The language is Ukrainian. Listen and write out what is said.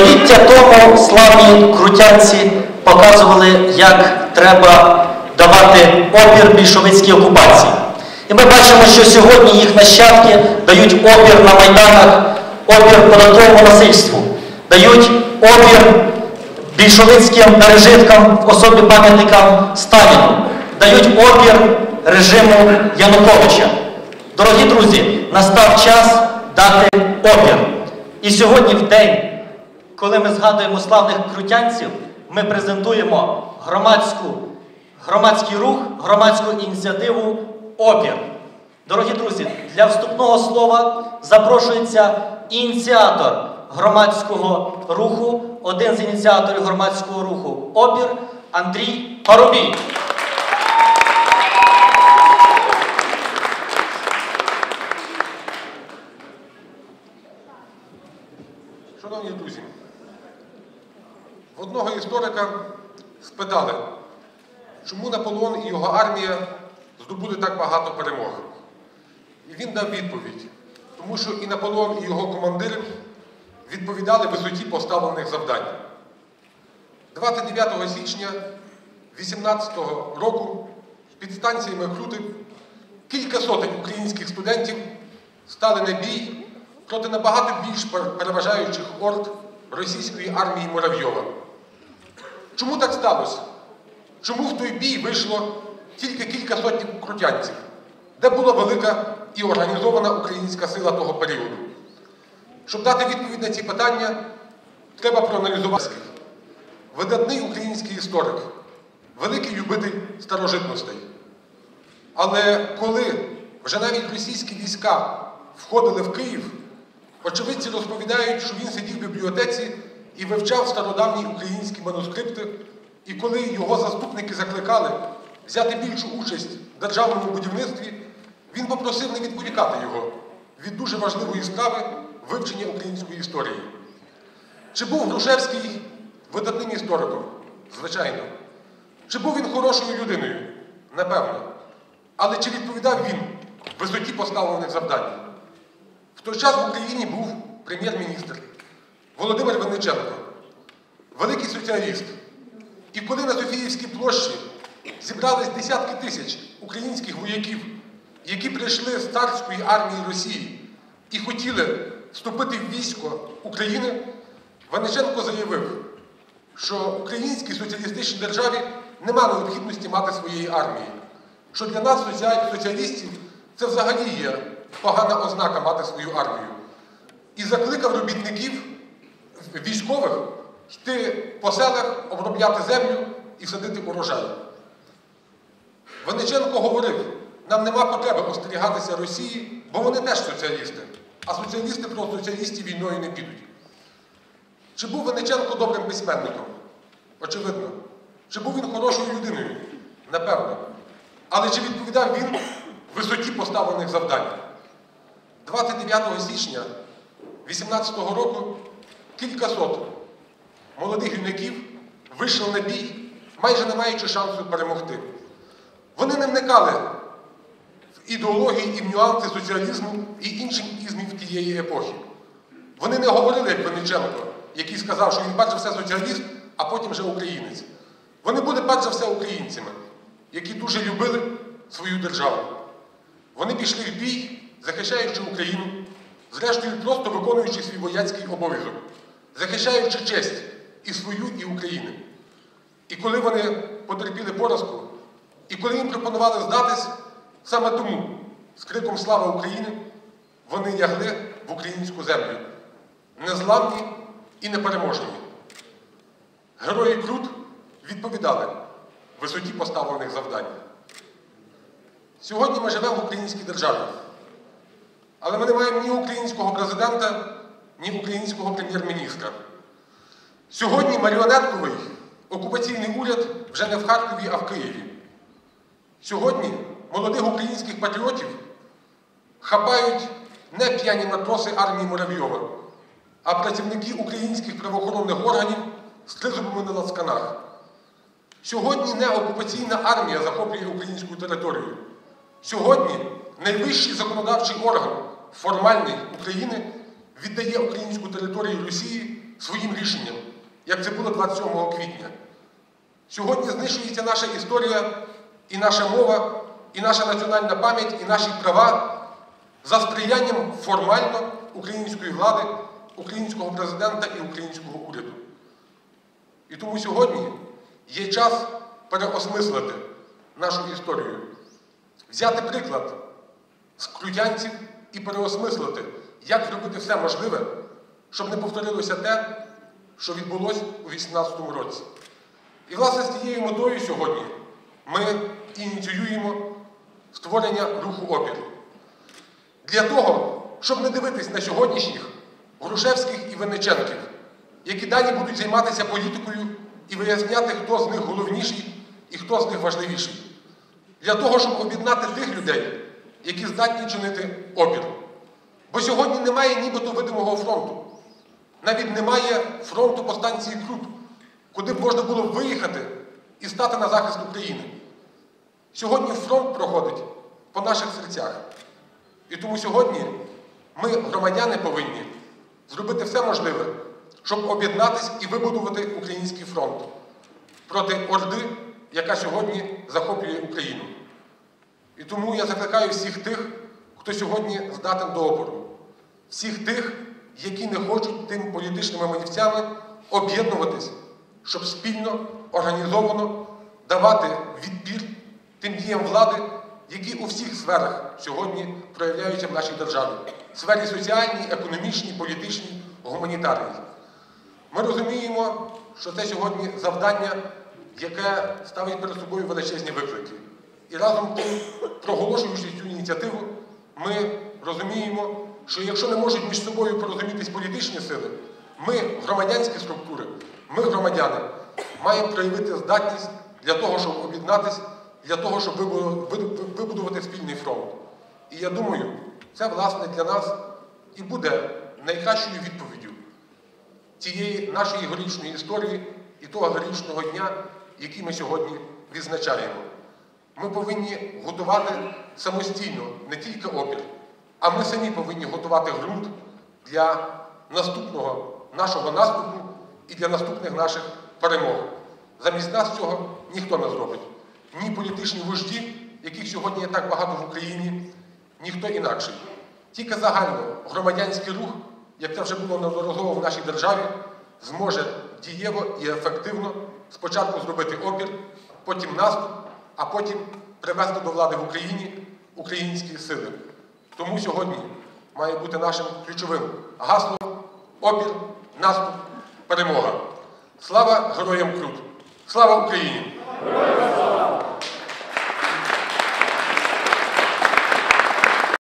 Століття тому славні крутянці показували, як треба давати опір більшовицькій окупації. І ми бачимо, що сьогодні їх нащадки дають опір на майданах, опір податковому насильству, дають опір більшовицьким пережиткам в особі пам'ятникам Сталіну, дають опір режиму Януковича. Дорогі друзі, настав час дати опір. І сьогодні, в день, коли ми згадуємо славних крутянців, ми презентуємо громадську, громадський рух, громадську ініціативу Опір. Дорогі друзі, для вступного слова запрошується ініціатор громадського руху, один з ініціаторів громадського руху Опір Андрій Парубій. Шановні друзі, одного історика спитали, чому Наполеон і його армія здобули так багато перемог. І він дав відповідь, тому що і Наполеон, і його командири відповідали висоті поставлених завдань. 29 січня 18 року під станціями Крути кілька сотень українських студентів стали на бій проти набагато більш переважаючих орд російської армії Муравйова. Чому так сталося? Чому в той бій вийшло тільки кілька сотень крутянців, де була велика і організована українська сила того періоду? Щоб дати відповідь на ці питання, треба проаналізувати. Видатний український історик, великий любитель старожитностей. Але коли вже навіть російські війська входили в Київ, очевидці розповідають, що він сидів в бібліотеці і вивчав стародавні українські манускрипти, і коли його заступники закликали взяти більшу участь в державному будівництві, він попросив не відволікати його від дуже важливої справи вивчення української історії. Чи був Грушевський видатним істориком? Звичайно. Чи був він хорошою людиною? Напевно. Але чи відповідав він висоті поставлених завдань? В той час в Україні був прем'єр-міністр Володимир Винниченко, великий соціаліст. І коли на Софіївській площі зібрались десятки тисяч українських вояків, які прийшли з царської армії Росії і хотіли вступити в військо України, Винниченко заявив, що українській соціалістичній державі нема необхідності мати своєї армії, що для нас, соціалістів, це взагалі є погана ознака мати свою армію. І закликав робітників військових йти по селах, обробляти землю і садити урожай. Винниченко говорив, нам нема потреби остерігатися Росії, бо вони теж соціалісти, а соціалісти про соціалістів війною не підуть. Чи був Винниченко добрим письменником? Очевидно. Чи був він хорошою людиною? Напевно. Але чи відповідав він висоті поставлених завдань? 29 січня 18 року кілька сот молодих юнаків вийшли на бій, майже не маючи шансу перемогти. Вони не вникали в ідеології і в нюанси соціалізму і інших ізмів тієї епохи. Вони не говорили, як Винниченко, який сказав, що він перш за все соціаліст, а потім вже українець. Вони були перш за все українцями, які дуже любили свою державу. Вони пішли в бій, захищаючи Україну, зрештою просто виконуючи свій вояцький обов'язок, захищаючи честь і свою, і України. І коли вони потерпіли поразку, і коли їм пропонували здатись, саме тому з криком Слава Україні вони лягли в українську землю, незламні і непереможні. Герої Крут відповідали висоті поставлених завдань. Сьогодні ми живемо в українській державі, але ми не маємо ні українського президента, ні українського прем'єр-міністра. Сьогодні маріонетковий окупаційний уряд вже не в Харкові, а в Києві. Сьогодні молодих українських патріотів хапають не п'яні матроси армії Муравйова, а працівники українських правоохоронних органів з тризубами на лацканах. Сьогодні не окупаційна армія захоплює українську територію. Сьогодні найвищий законодавчий орган формальний України віддає українську територію Росії своїм рішенням, як це було 27 квітня. Сьогодні знищується наша історія, і наша мова, і наша національна пам'ять, і наші права за сприянням формально української влади, українського президента і українського уряду. І тому сьогодні є час переосмислити нашу історію, взяти приклад з крутянців і переосмислити, як зробити все можливе, щоб не повторилося те, що відбулося у 2018 році. І, власне, з цією метою сьогодні ми ініціюємо створення руху опір. Для того, щоб не дивитись на сьогоднішніх Грушевських і Винниченків, які далі будуть займатися політикою і виясняти, хто з них головніший і хто з них важливіший. Для того, щоб об'єднати тих людей, які здатні чинити опір. Бо сьогодні немає нібито видимого фронту. Навіть немає фронту по станції Крут, куди б можна було виїхати і стати на захист України. Сьогодні фронт проходить по наших серцях. І тому сьогодні ми, громадяни, повинні зробити все можливе, щоб об'єднатись і вибудувати український фронт проти Орди, яка сьогодні захоплює Україну. І тому я закликаю всіх тих, хто сьогодні здатен до опору, всіх тих, які не хочуть тим політичними манівцями об'єднуватись, щоб спільно, організовано давати відпір тим діям влади, які у всіх сферах сьогодні проявляються в нашій державі в сфері соціальній, економічній, політичній, гуманітарній. Ми розуміємо, що це сьогодні завдання, яке ставить перед собою величезні виклики. І разом з тим, проголошуючи цю ініціативу, ми розуміємо, що якщо не можуть між собою порозумітись політичні сили, ми, громадянські структури, ми, громадяни, маємо проявити здатність для того, щоб об'єднатися, для того, щоб вибу- вибу- вибудувати спільний фронт. І я думаю, це власне для нас і буде найкращою відповіддю цієї нашої героїчної історії і того героїчного дня, який ми сьогодні відзначаємо. Ми повинні готувати самостійно не тільки опір, а ми самі повинні готувати ґрунт для наступного нашого наступу і для наступних наших перемог. Замість нас цього ніхто не зробить. Ні політичні вожді, яких сьогодні є так багато в Україні, ніхто інакший. Тільки загально громадянський рух, як це вже було неодноразово в нашій державі, зможе дієво і ефективно спочатку зробити опір, потім наступ, а потім привести до влади в Україні українські сили. Тому сьогодні має бути нашим ключовим гаслом опір, наступ, перемога. Слава героям Крут! Слава Україні!